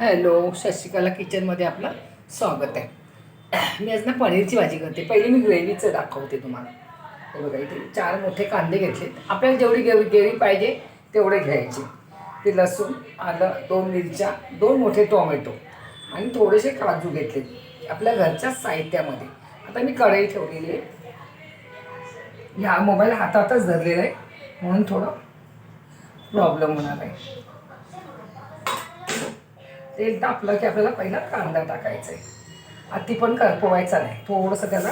Hello Shashikala किचनमध्ये आपलं स्वागत आहे. मी आज ना पनीरची भाजी करते. पहिली मी ग्रेव्हीचं दाखवते तुम्हाला. हे बघा इथे चार मोठे कांदे घेतलेत आपल्याला जेवढी ग्रेव्ही ग्रेव्ही पाहिजे तेवढे घ्यायचे. ते लसूण आलं दोन मिरच्या दोन मोठे टोमॅटो आणि थोडेसे काजू घेतले. आपल्या घरच्या साहित्यामध्ये. आता मी कढई ठेवलेली आहे. ह्या मोबाईल हातातच धरलेला आहे. म्हणून थोडं प्रॉब्लेम होणार आहे. तेल तापलं की आपल्याला पहिला कांदा टाकायचा आहे अति पण करपवायचा नाही थोडंसं त्याला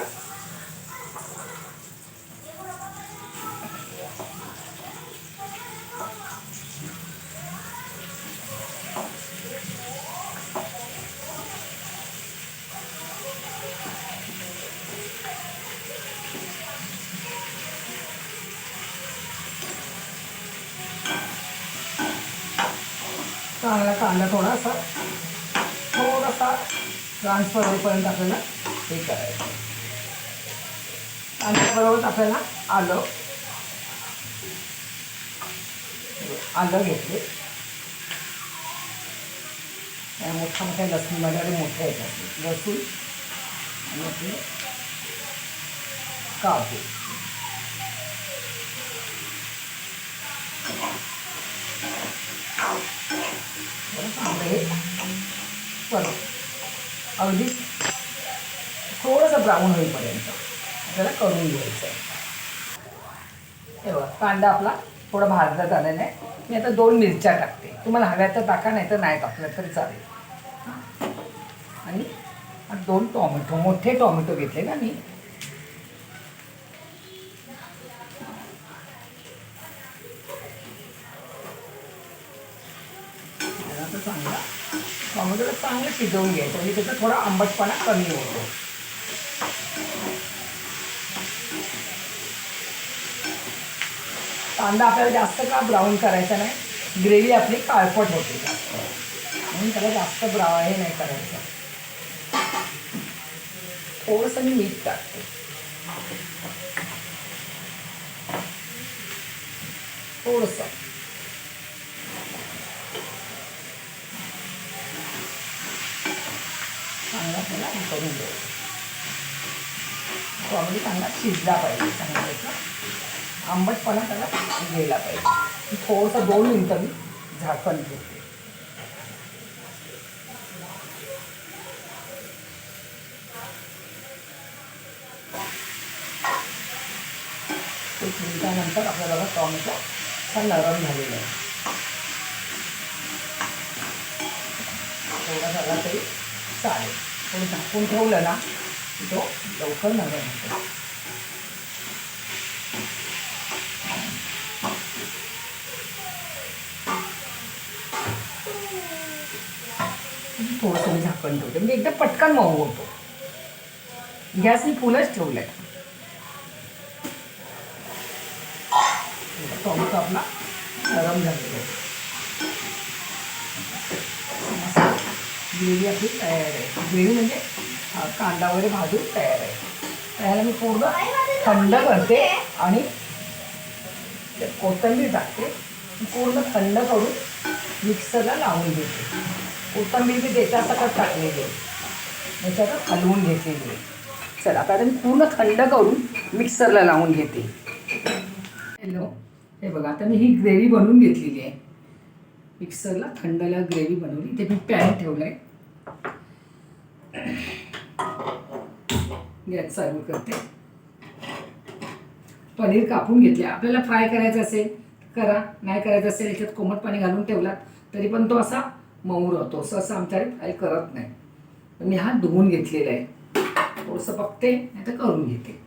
कांदा थोडासा ट्रान्सफर होईपर्यंत आपल्याला हे करायचं. कांद्याबरोबर आपल्याला आलं. आलं घेतले. मोठ्या मोठ्या लसूण माझ्याकडे मोठ्या येतात लसूण आणि आपले काजू. बरं आंबे परत. अगदी थोडंसं ब्राऊन होईपर्यंत आपल्याला करून घ्यायचं आहे तेव्हा बघा कांदा आपला थोडा भाजला झालेला आहे मी आता दोन मिरच्या टाकते. तुम्हाला हव्या तर टाका नाही तर नाही टाकलं तरी चालेल. आणि दोन टॉमॅटो मोठे टॉमॅटो घेतले ना मी. चांगला टोमॅटोला चांगलं शिजवून घ्यायचं म्हणजे त्याचा थोडा आंबटपणा कमी होतो. कांदा आपल्याला जास्त का ब्राऊन करायचा नाही ग्रेव्ही आपली काळपट होते. जास्त म्हणून त्याला जास्त ब्रा हे नाही करायचं. थोडंसं मी मीठ टाकते. थोडंसं. चांगला त्याला हे करून द्यायचं टॉमॅटो चांगला शिजला पाहिजे चांगला त्याचा आंबटपणा त्याला गेला पाहिजे थोडंसं दोन मिनटं मी झाकण घेते एक मिनिटानंतर आपल्याला बघा टॉमॅटो छान नरम झालेला आहे. थोडा झाला तरी चालेल. थोडं झाकून ठेवलं ना की तो लवकर नरम होतो. थोडंसं मी झाकण ठेवते. म्हणजे एकदम पटकन मऊ होतो. गॅस मी फुलच आहे टोमॅटो आपला नरम झालेला आहे. ग्रेव्ही आपली तयार आहे ग्रेव्ही म्हणजे कांदा वगैरे भाजून तयार आहे त्याला मी पूर्ण थंड करते आणि कोथंबीर टाकते पूर्ण थंड करून मिक्सरला लावून घेते कोथंबीर मी देता सकट टाकलेली आहे त्याच्यात हलवून घेतलेली आहे चला आता मी पूर्ण थंड करून मिक्सरला लावून घेते हॅलो हे बघा आता मी ही ग्रेव्ही बनवून घेतलेली आहे मिक्सरला थंडला ग्रेव्ही बनवली ते मी पॅन ठेवलं आहे गॅस चालू करते. पनीर कापून घेतले. आपल्याला फ्राय करायचं असेल करा. नाही करायचं असेल याच्यात कोमट पाणी घालून ठेवलात तरी पण तो असा मऊ राहतो. असं असं आमच्याकडे फ्राय करत नाही. पण मी हा धुवून घेतलेला आहे. थोडंसं बघते नाही तर करून घेते.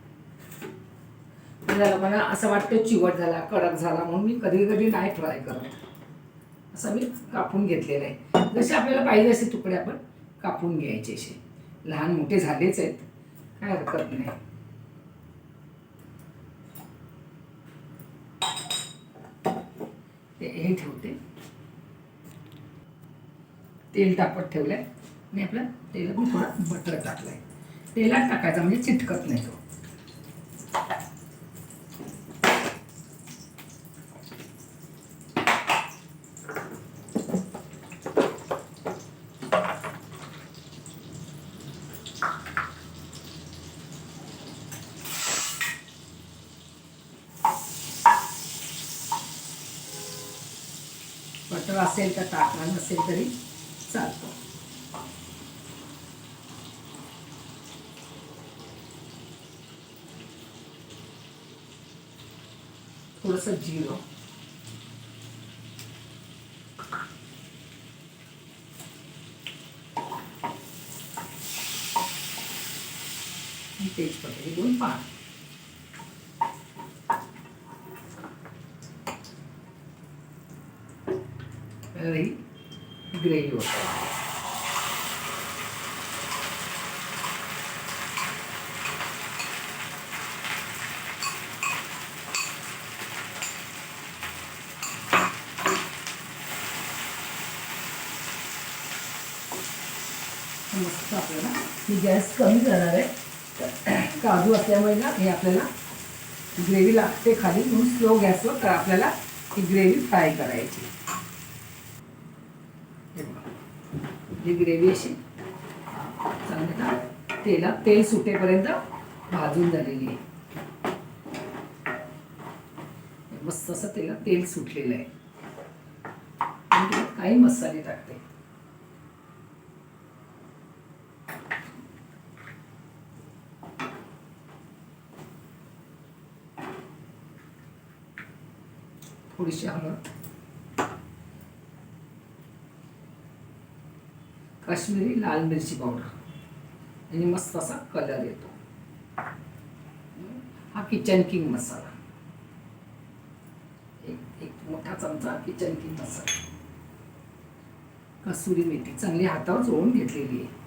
मला मला असं वाटतं चिवट झाला कडक झाला म्हणून मी कधी कधी नाही फ्राय करत. असं मी कापून घेतलेलं आहे. जसे आपल्याला पाहिजे असे तुकडे आपण कापून घ्यायचे असे. लहान मोठे झालेच आहेत. काय हरकत नाही. ते हे ठेवते. तेल तापत ठेवलंय. आणि आपलं तेल थोडं बटर टाकलंय. तेलात टाकायचा म्हणजे चिटकत नाही तो. बटर असेल तर टाका नसेल तरी चालतो थोडंसं जिरं आणि तेजपत्ता हे दोन पान ही ग्रेव्ही होतं मस्त आपल्याला ही गॅस कमी करणार आहे. काजू असल्यामुळे ना हे आपल्याला ग्रेव्ही लागते खाली म्हणून स्लो गॅसवर तर आपल्याला ही ग्रेव्ही फ्राय करायची. ही ग्रेव्ही अशी चांगली तेला तेल सुटेपर्यंत भाजून झालेली आहे. मस्त असं तेलात तेल सुटलेलं आहे. काही मसाले टाकते. थोडीशी हळद. काश्मीरी लाल मिरची पावडर. आणि मस्त असा कलर येतो. हा किचन किंग मसाला एक एक मोठा चमचा किचन किंग मसाला कसुरी मेथी चांगली हातावर चोळून घेतलेली आहे.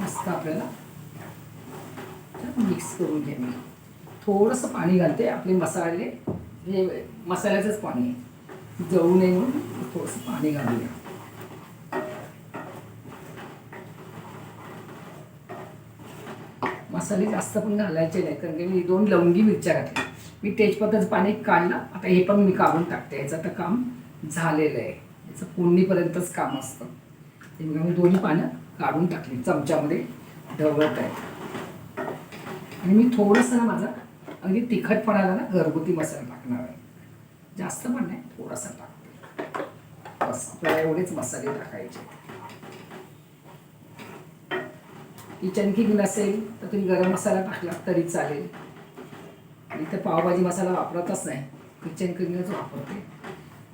मस्त आपल्याला मिक्स करून घ्या मी. थोडंसं पाणी घालते आपले मसाले. हे मसाल्याचंच पाणी आहे. जळू नये म्हणून थोडंसं पाणी घालूया. मसाले जास्त पण घालायचे नाही कारण की मी दोन लवंगी मिरच्या घातल्या. मी तेजपत्ताचं पाणी काढलं आता हे पण मी काढून टाकते. याचं आता काम झालेलं आहे. याचं फोडणीपर्यंतच काम असतं. ते बघा मी दोन्ही पानं काढून टाकली. चमच्यामध्ये ढवळत आहे. आणि मी थोडंसं ना माझा अगदी तिखटपणाला ना घरगुती मसाला टाकणार आहे. जास्त पण नाही थोडासा टाकते बस आपल्याला एवढेच मसाले टाकायचे. किचन किंग नसेल तर तुम्ही गरम मसाला टाकला तरी चालेल. इथं पावभाजी मसाला वापरतच नाही. किचन किंगच वापरते.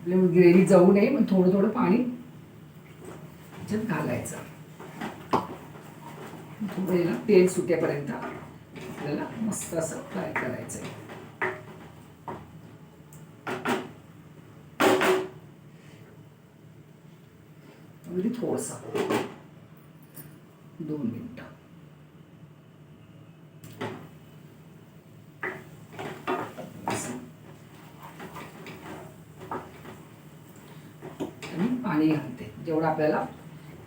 आपले ग्रेव्ही जाऊ नये मग थोडं थोडं पाणी त्याच्यात घालायचं. थोडं याला तेल सुटेपर्यंत आपल्याला मस्त असं फ्राय करायचं आहे अगदी थोडसा. दोन मिनटं. पाणी घालते. जेवढं आपल्याला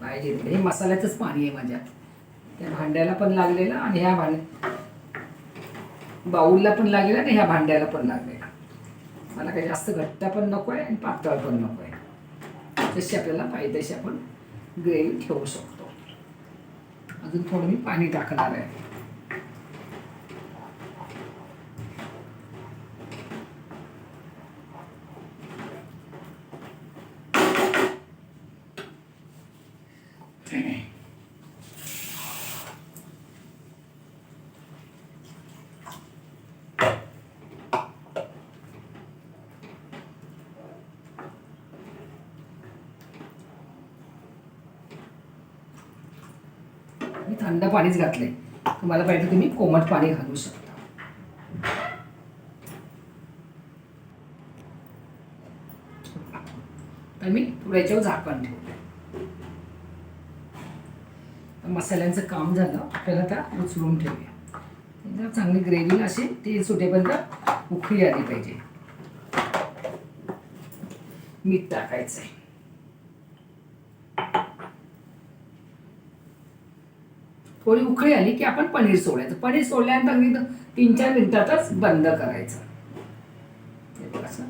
पाहिजे हे मसाल्याचंच पाणी आहे माझ्या त्या भांड्याला पण लागलेलं आणि ह्या भांड्या बाऊलला पण लागलेलं आणि ह्या भांड्याला पण लागलेलं. मला काही जास्त घट्ट पण नको आहे आणि पातळ पण नको आहे जशी आपल्याला पाहिजे तशी आपण वेळ ठेवू शकतो. अजून थोडं मी पाणी टाकणार आहे. थंड पाणीच घातले तुम्हाला पाहिजे तुम्ही कोमट पाणी घालू शकता. तर मी थोडं याच्यावर झाकण ठेवते. मसाल्यांचं काम झालं. आपल्याला आता उचलून ठेवूया. चांगली ग्रेव्ही अशी तेल सुटेपर्यंत उकळी आली पाहिजे. मीठ टाकायचं आहे थोडी उखळी आली की आपण पनीर सोडायचं. पनीर सोडल्यानंतर अगदी तीन चार मिनिटातच बंद करायचं. असं.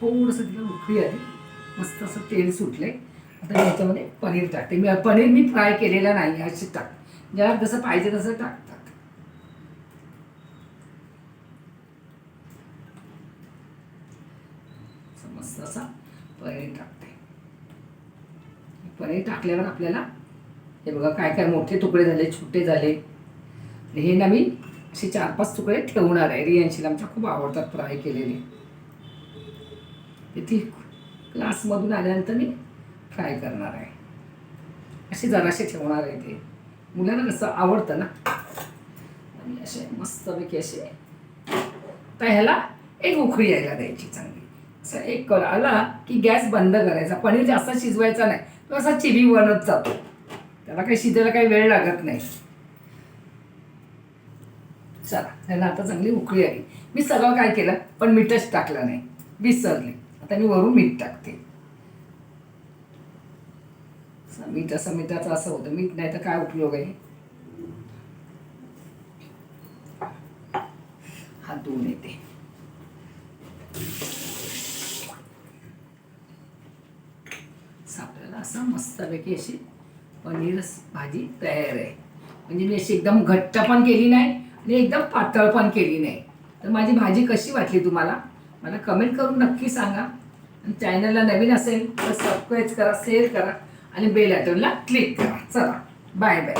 थोडंसं तिला उखळी आली. मस्त असं तेल सुटले आता याच्यामध्ये पनीर टाकते. मी पनीर मी फ्राय केलेला नाही असे टाक. ज्या जसं पाहिजे तसं टाकतात मस्त असा पनीर टाकते. पण हे टाकल्यावर आपल्याला हे बघा काय काय मोठे तुकडे झाले छोटे झाले. हे ना मी असे चार पाच तुकडे ठेवणार आहे. रियांशीला आमच्या खूप आवडतात फ्राय केलेले. ती क्लासमधून आल्यानंतर मी फ्राय करणार आहे. असे जराशे ठेवणार आहे ते. मुलांना कसं आवडतं ना? आणि असे मस्तपैकी असे. तर ह्याला एक उखळी यायला द्यायची चांगली. असं एक कल आला की गॅस बंद करायचा. पनीर जास्त शिजवायचा नाही. तो असा चिरी बनत जातो. त्याला काही शिजायला काही वेळ लागत नाही. चला त्याला आता चांगली उकळी आली. मी सगळं काय केलं? पण मीठच टाकलं नाही. विसरले. आता मी वरून मीठ टाकते. मीठ असं मिठाचं असं होतं. मीठ नाही तर काय उपयोग आहे? हा धुवून येते. आपल्याला असं मस्तपैकी अशी पनीर भाजी तयार आहे. म्हणजे मी अशी एकदम घट्ट पण केली नाही आणि एकदम पातळ पण केली नाही. तर माझी भाजी कशी वाटली तुम्हाला? मला कमेंट करून नक्की सांगा. आणि चॅनलला नवीन असेल तर सबस्क्राईब करा शेअर करा आणि बेल आयटनला क्लिक करा. चला बाय बाय